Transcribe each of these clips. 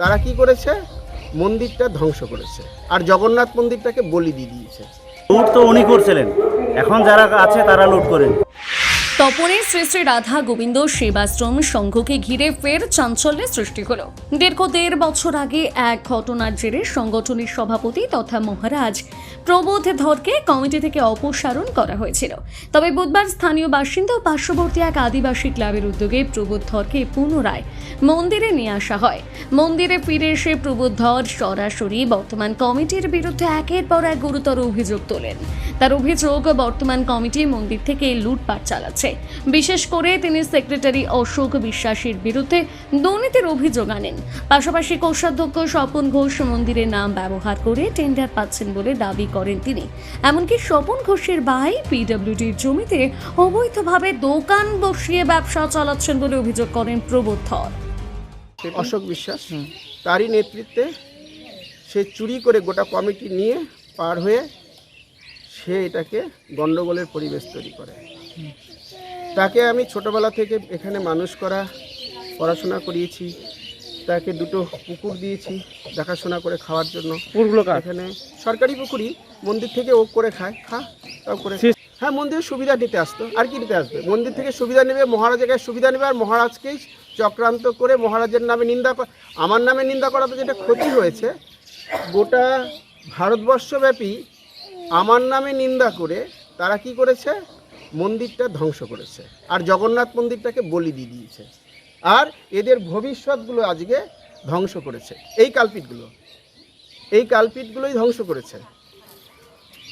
তারা কি করেছে? মন্দিরটা ধ্বংস করেছে। আর জগন্নাথ মন্দিরটাকে বলি দিয়ে দিয়েছে। লুট তো উনি করছিলেন। এখন যারা আছে তারা লুট করেন। তপনের শ্রী শ্রী রাধা গোবিন্দ সেবাশ্রম সংঘকে ঘিরে ফের চাঞ্চল্যের সৃষ্টি হল। দীর্ঘ দেড় বছর আগে এক ঘটনার জেরে সংগঠনের সভাপতি তথা মহারাজ প্রবোধ ধরকে কমিটি থেকে অপসারণ করা হয়েছিল। তবে বুধবার স্থানীয় বাসিন্দা ও পার্শ্ববর্তী এক আদিবাসী ক্লাবের উদ্যোগে প্রবোধ ধরকে পুনরায় মন্দিরে নিয়ে আসা হয়। মন্দিরে ফিরে এসে প্রবোধ ধর সরাসরি বর্তমান কমিটির বিরুদ্ধে একের পর এক গুরুতর অভিযোগ তোলেন। তার অভিযোগ, বর্তমান কমিটি মন্দির থেকে লুটপাট চালাচ্ছে। বিশেষ করে তিনি সেক্রেটারি অশোক বিশ্বাসের বিরুদ্ধে দুর্নীতির অভিযোগ আনেন। পাশাপাশি কোষাধ্যক্ষ স্বপন ঘোষ মন্দিরের নাম ব্যবহার করে টেন্ডার পাচ্ছেন বলে দাবি করেন তিনি। এমনকি স্বপন ঘোষের ভাই পিডব্লিউডির জমিতে অবৈধভাবে দোকান বসিয়ে ব্যবসা চালাচ্ছেন বলে অভিযোগ করেন প্রবোধ অশোক বিশ্বাস, তারই নেতৃত্বে সে চুরি করে গোটা কমিটি নিয়ে পার হয়ে সে এটাকে গণ্ডগোলের পরিবেশ তৈরি করে। তাকে আমি ছোটবেলা থেকে এখানে মানুষ করা, পড়াশোনা করিয়েছি। তাকে দুটো পুকুর দিয়েছি দেখাশোনা করে খাওয়ার জন্য। পুকুরগুলো কার? এখানে সরকারি পুকুরই মন্দির থেকে ও করে খায় খা তাও করে হ্যাঁ মন্দিরের সুবিধা নিতে আসতো আর কি নিতে আসবে? মন্দির থেকে সুবিধা নেবে মহারাজের কাছে সুবিধা নেবে আর মহারাজকেই চক্রান্ত করে মহারাজের নামে নিন্দা আমার নামে নিন্দা করাতে যেটা ক্ষতি হয়েছে গোটা ভারতবর্ষব্যাপী আমার নামে নিন্দা করে তারা কি করেছে? মন্দিরটা ধ্বংস করেছে। আর জগন্নাথ মন্দিরটাকে বলি দিয়ে দিয়েছে। আর এদের ভবিষ্যৎগুলো আজকে ধ্বংস করেছে। এই কালপিটগুলো। এই কালপিটগুলোই ধ্বংস করেছে।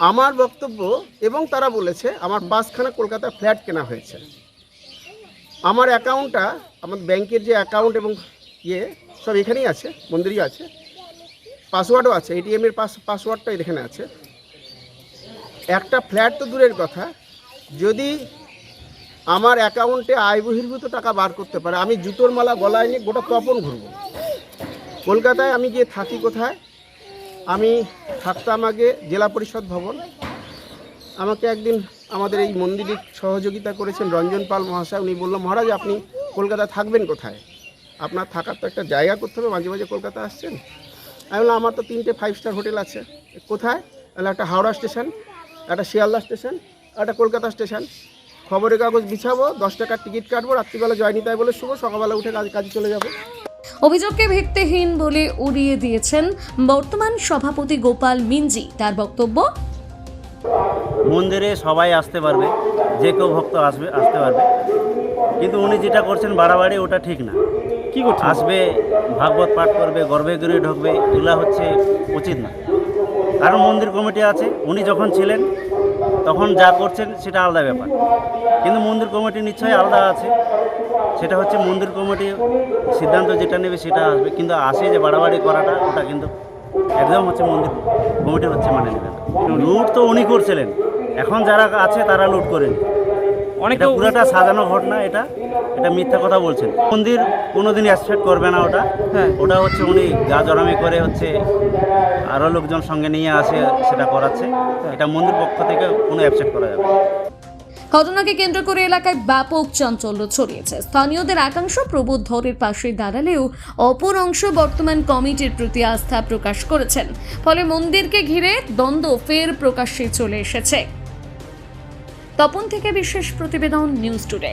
আমার বক্তব্য এবং তারা বলেছে, আমার পাঁচখানা কলকাতা ফ্ল্যাট কেনা হয়েছে। আমার অ্যাকাউন্টটা, আমার ব্যাংকের যে অ্যাকাউন্ট এবং ইয়ে সব এখানেই আছে, মন্দিরই আছে। পাসওয়ার্ডও আছে, এটিএমের পাস, পাসওয়ার্ডটা এখানে আছে। একটা ফ্ল্যাট তো দূরের কথা। যদি আমার অ্যাকাউন্টে আয় বহির্ভূত টাকা বার করতে পারে। আমি জুতোর মালা গলায় নিয়ে গোটা তপন ঘুরবো। কলকাতায় আমি গিয়ে থাকি কোথায়? আমি থাকতাম আগে জেলা পরিষদ ভবন। আমাকে একদিন আমাদের এই মন্দিরে সহযোগিতা করেছেন রঞ্জন পাল মহাশয়। উনি বলল, মহারাজ, আপনি কলকাতা থাকবেন কোথায়? আপনার থাকার তো একটা জায়গা করতে হবে। মাঝে মাঝে কলকাতা আসছেন? আমি বললাম, আমার তো তিনটে ফাইভ স্টার হোটেল আছে। কোথায়? একটা হাওড়া স্টেশন, একটা শিয়ালদা স্টেশন, একটা কলকাতা স্টেশন। খবরের কাগজ বিছাবো দশ টাকার টিকিট কাটবো রাত্রিবেলা জয় নিতাই বলে শুভ সকালবেলা উঠে কাজ কাজে চলে যাব। অভিযোগকে ভিত্তিহীন বলে উড়িয়ে দিয়েছেন বর্তমান সভাপতি গোপাল মিঞ্জি। তার বক্তব্য মন্দিরে সবাই আসতে পারবে যে কেউ ভক্ত আসবে আসতে পারবে। কিন্তু উনি যেটা করছেন বাড়াবাড়ি ওটা ঠিক না। কি করছে আসবে ভাগবত পাঠ করবে গর্ভে গৃহে ঢুকবে এগুলা হচ্ছে উচিত না। কারণ মন্দির কমিটি আছে উনি যখন ছিলেন তখন যা করছেন সেটা আলাদা ব্যাপার। কিন্তু মন্দির কমিটি নিশ্চয়ই আলাদা আছে। সেটা হচ্ছে মন্দির কমিটি সিদ্ধান্ত যেটা নেবে সেটা আসবে। কিন্তু আসে যে বাড়াবাড়ি করাটা, ওটা কিন্তু একদম হচ্ছে মন্দির কমিটি হচ্ছে মানে নেবে লুট তো উনি করছিলেন। এখন যারা আছে তারা লুট করেন এটা পুরোটা সাজানো ঘটনা এটা? এটা মিথ্যা কথা বলছেন। মন্দির কোনোদিন অ্যাকসেপ্ট করবে না ওটা। হ্যাঁ। ওটা হচ্ছে উনি গা জড়ামি করে হচ্ছে আরও লোকজন সঙ্গে নিয়ে আসে সেটা করাচ্ছে। এটা মন্দির পক্ষ থেকে কোনো অ্যাকসেপ্ট করা যাবে না। ঘটনাকে কেন্দ্র করে এলাকায় ব্যাপক চাঞ্চল্য ছড়িয়েছে। স্থানীয়দের একাংশ প্রবোধ ধরের পাশে দাঁড়ালেও অপর অংশ বর্তমান কমিটির প্রতি আস্থা প্রকাশ করেছেন। ফলে মন্দিরকে ঘিরে দ্বন্দ্ব ফের প্রকাশ্যে চলে এসেছে। তপন থেকে বিশেষ প্রতিবেদন নিউজ টুডে।